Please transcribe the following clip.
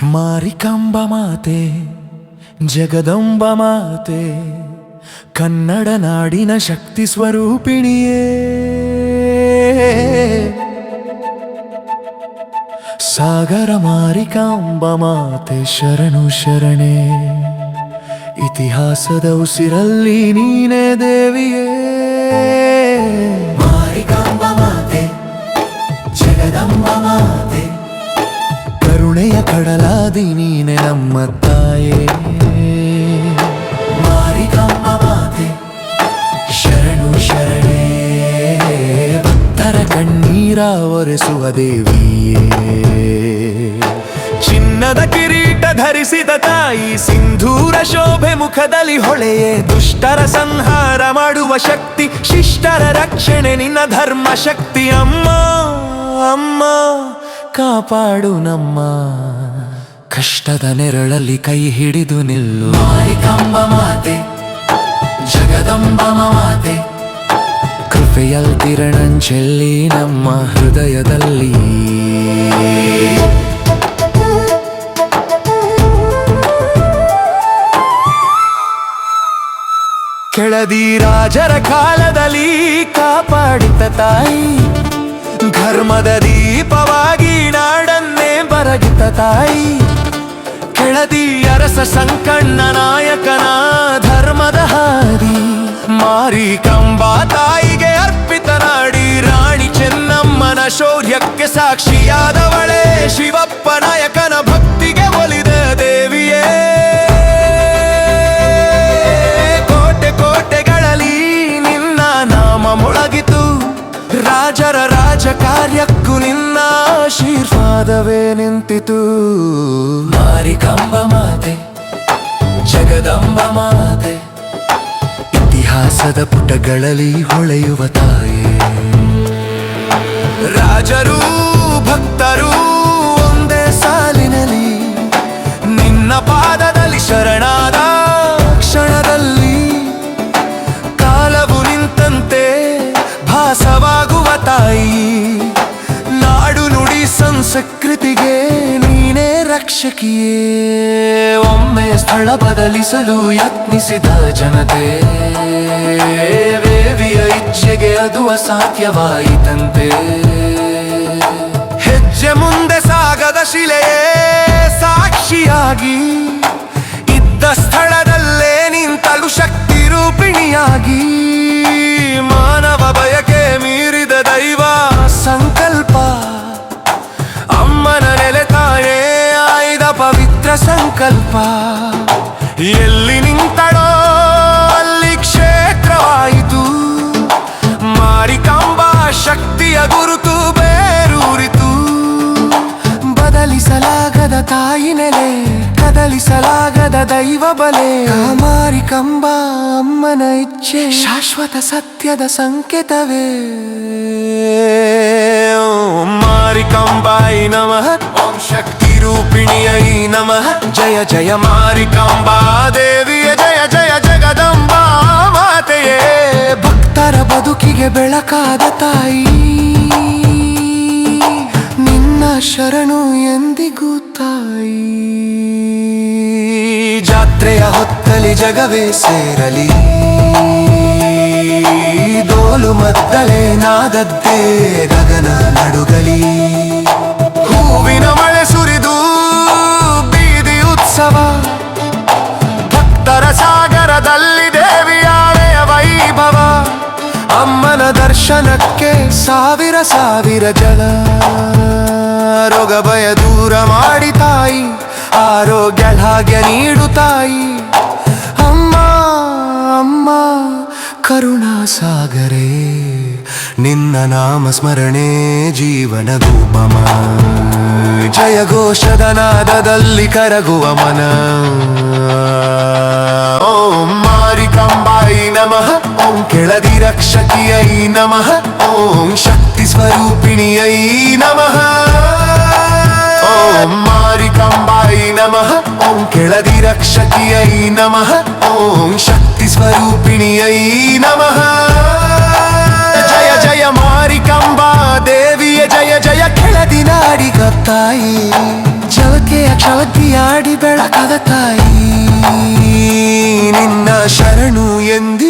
ಮಾರಿಕಾಂಬ ಮಾತೆ, ಜಗದಂಬ ಮಾತೆ, ಕನ್ನಡ ನಾಡಿನ ಶಕ್ತಿ ಸ್ವರೂಪಿಣಿಯೇ. ಸಾಗರ ಮಾರಿಕಾಂಬ ಮಾತೆ ಶರಣು ಶರಣೆ, ಇತಿಹಾಸದ ಉಸಿರಲ್ಲಿ ನೀನೇ ದೇವಿಯೇ. ಮಾರಿಕಾಂಬ ಮಾತೆ, ಜಗದಂಬ ಮಾತೆ ಕರುಣೆಯ ಕಡಲಾದಿ ನೀನೆ ನಮ್ಮ ತಾಯೇ. ಮಾರಿಕಾಂಬ ಶರಣು ಶರಣೆ. ಭಕ್ತರ ಕಣ್ಣೀರ ಒರೆಸುವ ದೇವಿಯೇ. ಚಿನ್ನದ ಕಿರೀಟ ಧರಿಸಿದ ತಾಯಿ, ಸಿಂಧೂರ ಶೋಭೆ ಮುಖದಲ್ಲಿ ಹೊಳೆಯೇ. ದುಷ್ಟರ ಸಂಹಾರ ಮಾಡುವ ಶಕ್ತಿ, ಶಿಷ್ಟರ ರಕ್ಷಣೆ ನಿನ್ನ ಧರ್ಮ ಶಕ್ತಿ. ಅಮ್ಮ ಅಮ್ಮ. ಕಾಪಾಡು ನಮ್ಮ ಕಷ್ಟದ ನೆರಳಲ್ಲಿ ಕೈ ಹಿಡಿದು ನಿಲ್ಲು. ಮಾರಿಕಾಂಬ ಮಾತೆ ಜಗದಂಬ ಮಾತೆ. ಕೃಪೆಯಲ್ತಿರಣಂಚೆಲ್ಲಿ ನಮ್ಮ ಹೃದಯದಲ್ಲಿ. ಕೆಳದಿ ರಾಜರ ಕಾಲದಲ್ಲಿ ಕಾಪಾಡಿದ ತಾಯಿ ಧರ್ಮದ ದೀಪವಾಗಿ ತಾಯಿ, ಕೆಳದಿ ಅರಸ ಸಂಕಣ್ಣ ನಾಯಕನ ಧರ್ಮದ ಹಾದಿ. ಮಾರಿ ಕಂಬ ತಾಯಿಗೆ ಅರ್ಪಿತನಾಡಿ ರಾಣಿ ಚೆನ್ನಮ್ಮನ ಶೌರ್ಯಕ್ಕೆ ಸಾಕ್ಷಿಯಾದವಳೇ. ಶಿವಪ್ಪ ನಾಯಕನ ಭಕ್ತಿಗೆ ಒಲಿದ ದೇವಿಯೇ. ಕೋಟೆ ಕೋಟೆಗಳಲ್ಲಿ ನಿನ್ನ ನಾಮ ಮೊಳಗಿತು. ರಾಜರ ರಾಜ ಕಾರ್ಯಕ್ಕೂ ನಿನ್ನ ಆಶೀರ್ವಾದವೇ ನಿಂತಿತು ಮಾರಿಕಾಂಬ ಮಾತೆ ಜಗದಂಬ ಮಾತೆ ಇತಿಹಾಸದ ಪುಟಗಳಲ್ಲಿ ಹೊಳೆಯುವ ತಾಯಿ. ರಾಜರು ಭಕ್ತರು ಸಂಸ್ಕೃತಿಗೆ ನೀನೇ ರಕ್ಷಕಿಯೇ. ಒಮ್ಮೆ ಸ್ಥಳ ಬದಲಿಸಲು ಯತ್ನಿಸಿದ ಜನತೆ. ದೇವಿಯ ಇಚ್ಛೆಗೆ ಅದು ಅಸಾಧ್ಯವಾಯಿತಂತೆ. ಹೆಜ್ಜೆ ಮುಂದೆ ಸಾಗದ ಶಿಲೆಯೇ ಸಾಕ್ಷಿಯಾಗಿ ಪವಿತ್ರ ಸಂಕಲ್ಪ. ಎಲ್ಲಿ ನಿಂತಳೋ ಅಲ್ಲಿ ಕ್ಷೇತ್ರವಾಯಿತು. ಮಾರಿಕಾಂಬ ಶಕ್ತಿಯ ಗುರುತು ಬೇರೂರಿತು. ಬದಲಿಸಲಾಗದ ತಾಯಿ ನೆಲೆ, ಕದಲಿಸಲಾಗದ ದೈವ ಬಲೆ. ಮಾರಿಕಂಬ ಅಮ್ಮನ ಇಚ್ಛೆ, ಶಾಶ್ವತ ಸತ್ಯದ ಸಂಕೇತವೇ. ಜಯ ಮಾರಿಕಾಂಬಾ ದೇವಿಯ, ಜಯ ಜಯ ಜಗದಂಬಾ ಮಾತೆಯೇ. ಭಕ್ತರ ಬದುಕಿಗೆ ಬೆಳಕಾದ ತಾಯಿ, ನಿನ್ನ ಶರಣು ಎಂದಿಗೂ ತಾಯಿ. ಜಾತ್ರೆಯ ಹೊತ್ತಲಿ ಜಗವೇ ಸೇರಲಿ, ದೋಲು ಮದ್ದಲೆ ನಾದದ್ದೇ ಗಗನ ನಡುಗಲಿ ದರ್ಶನಕ್ಕೆ ಸಾವಿರ ಸಾವಿರ ಜನ ರೋಗ ಭಯ ದೂರ ಮಾಡಿ ತಾಯಿ, ಆರೋಗ್ಯ ಭಾಗ್ಯ ನೀಡು ತಾಯಿ. ಅಮ್ಮ ಅಮ್ಮ, ಕರುಣಾ ಸಾಗರೇ, ನಿನ್ನ ನಾಮ ಸ್ಮರಣೆ, ಜೀವನ ಗೋಪಮ ಜಯ ಘೋಷದ ನಾದದಲ್ಲಿ ಕರಗುವ ಮನ. ಓಂ ಮಾರಿಕಂಬಾಯಿ ನಮಃ. ಓಂ ಕೆಳದಿ ರಕ್ಷಕಿಯೈ ನಮಃ. ಓಂ ಶಕ್ತಿ ಸ್ವರೂಪಿಣಿಯೈ ನಮಃ. ಓಂ ಮಾರಿಕಾಂಬಾಯಿ ನಮಃ. ಓಂ ಕೆಳದಿ ರಕ್ಷಕಿಯೈ ನಮಃ. ಓಂ ಶಕ್ತಿ ಸ್ವರೂಪಿಣಿಯೈ ನಮಃ. ಜಯ ಜಯ ಮಾರಿಕಾಂಬಾ ದೇವಿಯ, ಜಯ ಜಯ ಕೆಳದಿ ನಾಡಿಗ ತಾಯಿ ಜಲಕೆಯ ಕ್ಷಲಕಿಯಾಡಿ ಬೆಳಕದ ತಾಯಿ ನಿನ್ನ ಶರಣು ಎಂದಿಗೂ